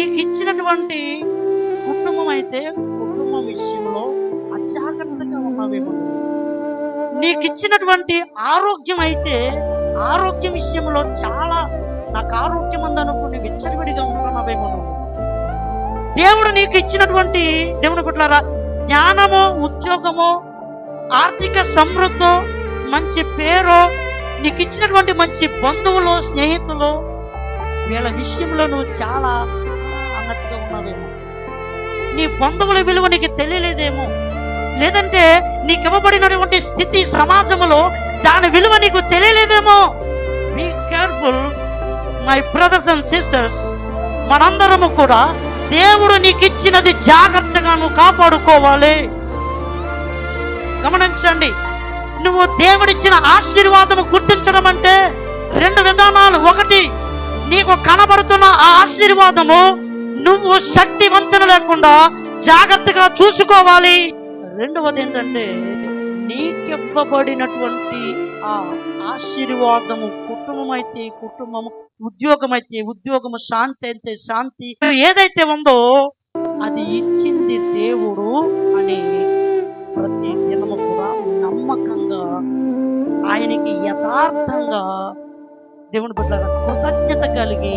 నీకు ఇచ్చినటువంటి కుటుంబం అయితే కుటుంబం విషయంలో అజాగ్రత్తగా ఉన్నావేమో. నీకు ఇచ్చినటువంటి ఆరోగ్యం అయితే ఆరోగ్యం విషయంలో చాలా నాకు ఆరోగ్యం ఉందనుకుని విచ్చలవిడిగా ఉంటున్నావేమో నువ్వు. దేవుడు నీకు ఇచ్చినటువంటి దేవుని కుట్లారా జ్ఞానము ఉద్యోగము ఆర్థిక సమృద్ధి మంచి పేరు నీకు ఇచ్చినటువంటి మంచి బంధువులు స్నేహితులు వీళ్ళ విషయంలో నువ్వు చాలా నీ బంధువుల విలువ నీకు తెలియలేదేమో. లేదంటే నీకు ఇవ్వబడినటువంటి స్థితి సమాజంలో దాని విలువ నీకు తెలియలేదేమో. Be careful my brothers and sisters మనందరము కూడా దేవుడు నీకు ఇచ్చినది జాగ్రత్తగా నువ్వు కాపాడుకోవాలి. గమనించండి నువ్వు దేవుడిచ్చిన ఆశీర్వాదము గుర్తించడం అంటే రెండు విధానాలు. ఒకటి నీకు కనబడుతున్న ఆ ఆశీర్వాదము నువ్వు శక్తి వంచన లేకుండా జాగ్రత్తగా చూసుకోవాలి. రెండవది ఏంటంటే నీకివ్వబడినటువంటి ఆ ఆశీర్వాదము కుటుంబం అయితే కుటుంబము ఉద్యోగం అయితే ఉద్యోగము శాంతి అయితే శాంతి ఏదైతే ఉందో అది ఇచ్చింది దేవుడు అని ప్రతి దినము కూడా నమ్మకంగా ఆయనకి యథార్థంగా దేవుని బిడ్డ కృతజ్ఞత కలిగి